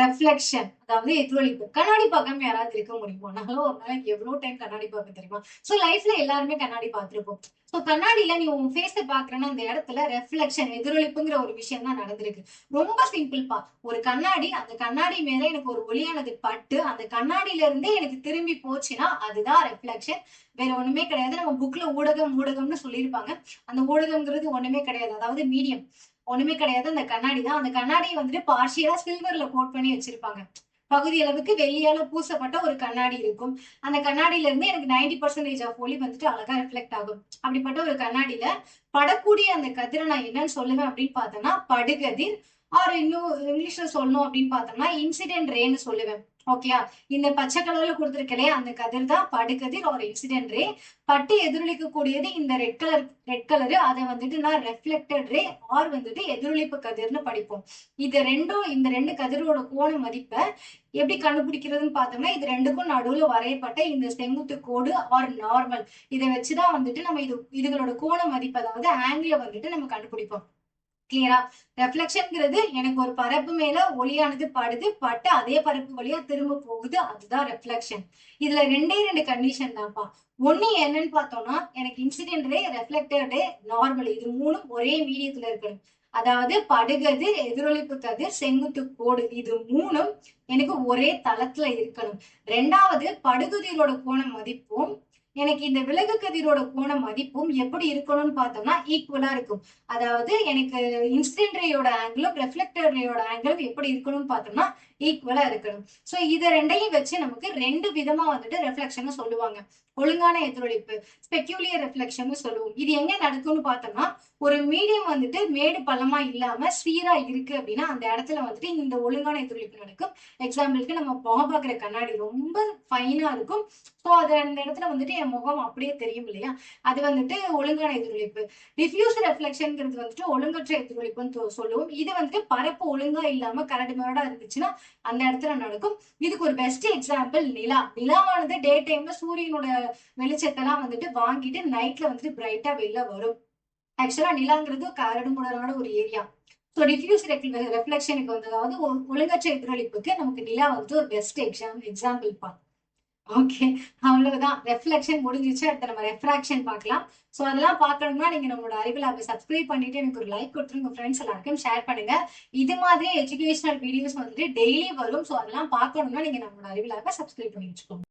Reflection அதாவது எதிரொலிப்பு கண்ணாடி பார்க்காம யாராவது இருக்க முடியுமா? நாங்களும் ஒரு நாளைக்கு எவ்வளவு டைம் கண்ணாடி பார்க்க தெரியுமா? சோ லைஃப்ல எல்லாருமே கண்ணாடி பார்த்திருப்போம். சோ கண்ணாடியில நீ உன் ஃபேஸ பாக்குறேன்னா அந்த இடத்துல ரெஃப்ளெக்ஷன் எதிரொலிப்புங்கிற ஒரு விஷயம் தான் நடந்திருக்கு. ரொம்ப சிம்பிள் பா. ஒரு கண்ணாடி அந்த கண்ணாடி மேல எனக்கு ஒரு ஒளியானது பட்டு அந்த கண்ணாடியில இருந்தே எனக்கு திரும்பி போச்சுன்னா அதுதான் ரெஃப்ளெக்ஷன் வேற ஒண்ணுமே கிடையாது. நம்ம புக்ல ஊடகம் ஊடகம்னு சொல்லியிருப்பாங்க. அந்த ஊடகம்ங்கிறது ஒண்ணுமே கிடையாது. அதாவது மீடியம் ஒண்ணுமே கிடையாது. அந்த கண்ணாடி தான். அந்த கண்ணாடியை வந்துட்டு பார்ஷியலா சில்வர்ல கோட் பண்ணி வச்சிருப்பாங்க. பகுதி அளவுக்கு வெளியால பூசப்பட்ட ஒரு கண்ணாடி இருக்கும். அந்த கண்ணாடியில இருந்து எனக்கு நைன்டி பர்சன்டேஜ் ஆஃப் ஒளி வந்துட்டு அழகா ரிஃப்ளெக்ட் ஆகும். அப்படிப்பட்ட ஒரு கண்ணாடியில படக்கூடிய அந்த கதிரை நான் என்னன்னு சொல்லுவேன் அப்படின்னு பார்த்தோம்னா படுகதிர். ஆர் இன்னும் இங்கிலீஷ்ல சொல்லணும் அப்படின்னு பார்த்தோம்னா இன்சிடென்ட் ரேன்னு சொல்லுவேன். ஓகேயா இந்த பச்சை கலர்ல கொடுத்துருக்கலே அந்த கதிர் தான் படுகதிர் ஒரு இன்சிடென்ட் ரே பட்டு எதிரொலிக்க கூடியது இந்த ரெட் கலர் ரெட் கலரு அதை வந்துட்டு நான் ரெஃப்ளெக்டட் ரே ஆர் வந்துட்டு எதிரொலிப்பு கதிர்னு படிப்போம். இது ரெண்டும் இந்த ரெண்டு கதிரோட கோண மதிப்பை எப்படி கண்டுபிடிக்கிறதுன்னு பார்த்தோம்னா இது ரெண்டுக்கும் நடுவுல வரையப்பட்ட இந்த செங்குத்து கோடு ஆர் நார்மல் இதை வச்சுதான் வந்துட்டு நம்ம இது இதுகளோட கோண மதிப்பு அதாவது ஆங்கில வந்துட்டு நம்ம கண்டுபிடிப்போம். கிளியரா ரெஃப்ளெக்ஷன்ங்கிறது எனக்கு ஒரு பரப்பு மேல ஒளியானது படுது பட்டு அதே பரப்பு வழியா திரும்ப போகுது. அதுதான் ரெஃப்ளெக்ஷன் இதுல ரெண்டே ரெண்டு கண்டிஷன் தான்ப்பா. ஒன்னு என்னன்னு பார்த்தோம்னா எனக்கு incident ray reflected ray normal இது மூணும் ஒரே மீடியத்துல இருக்கணும் அதாவது படுகதிர் எதிரொலிப்பு கதிர் செங்குத்து கோடு இது மூணும் எனக்கு ஒரே தளத்துல இருக்கணும். ரெண்டாவது படுகதிரோட கோண மதிப்பும் எனக்கு இந்த விலகு கதிரோட கோண மதிப்பும் எப்படி இருக்கணும்னு பார்த்தோம்னா ஈக்குவலா இருக்கும். அதாவது எனக்கு இன்சிடென்ட் ரேயோட ஆங்கிளும் ரெஃப்ளெக்டட் ரேயோட ஆங்கிளும் எப்படி இருக்கணும்னு பார்த்தோம்னா ஈக்குவலா இருக்கணும். சோ இத ரெண்டையும் வச்சு நமக்கு ரெண்டு விதமா வந்துட்டு ரெஃப்ளெக்ஷன் சொல்லுவாங்க. ஒழுங்கான எதிரொலிப்பு ஸ்பெக்யூலியர் ரெஃப்ளெக்ஷன் சொல்லுவோம். இது எங்க நடக்கும்னு பார்த்தோம்னா ஒரு மீடியம் வந்துட்டு மேடு பள்ளமா இல்லாம ஸ்வீரா இருக்கு அப்படின்னா அந்த இடத்துல வந்துட்டு இந்த ஒழுங்கான எதிரொலிப்பு நடக்கும். எக்ஸாம்பிளுக்கு நம்ம முகம் பார்க்குற கண்ணாடி ரொம்ப ஃபைனா இருக்கும். ஸோ அது அந்த இடத்துல வந்துட்டு என் முகம் அப்படியே தெரியும் இல்லையா? அது வந்துட்டு ஒழுங்கான எதிரொலிப்பு டிஃப்யூஸ் ரெஃப்ளெக்ஷன்ங்கிறது வந்துட்டு ஒழுங்கற்ற எதிரொலிப்புன்னு சொல்லுவோம். இது வந்துட்டு பரப்பு ஒழுங்கா இல்லாம கரடு முரடா இருந்துச்சுன்னா அந்த இடத்துல நடக்கும். இதுக்கு ஒரு பெஸ்ட் எக்ஸாம்பிள் நிலா. நிலாவானது டே டைம்ல சூரியனோட வெளிச்சத்தெல்லாம் வந்துட்டு வாங்கிட்டு நைட்ல வந்துட்டு பிரைட்டா வெளில வரும். ஆக்சுவலா நிலாங்கிறது கரடு ஒரு ஏரியா ஸோ டிஃப்யூஸ் ரெஃப்ளெக்ஷனுக்கு வந்து அதாவது ஒ- ஒழுங்கற்ற எதிரொலிப்புக்கு நமக்கு நிலா வந்துட்டு ஒரு பெஸ்ட் எக்ஸாம் எக்ஸாம்பிள் பா ஓகே அவ்வளவுதான் ரெஃப்ளெக்ஷன் முடிஞ்சிச்சு. அடுத்து நம்ம ரெஃப்ராக்ஷன் பார்க்கலாம். ஸோ அதெல்லாம் பார்க்கணும்னா நீங்க நம்மளோட அறிவில் அப்போ சப்ஸ்கிரைப் பண்ணிட்டு எனக்கு ஒரு லைக் கொடுத்துருங்க ஃப்ரெண்ட்ஸ் எல்லாருக்கும் ஷேர் பண்ணுங்க. இது மாதிரி எஜுகேஷனல் வீடியோஸ் வந்துட்டு டெய்லி வரும். ஸோ அதெல்லாம் பார்க்கணும்னா நீங்க நம்மளோட அறிவில் சப்ஸ்கிரைப் பண்ணி வச்சுக்கோங்க.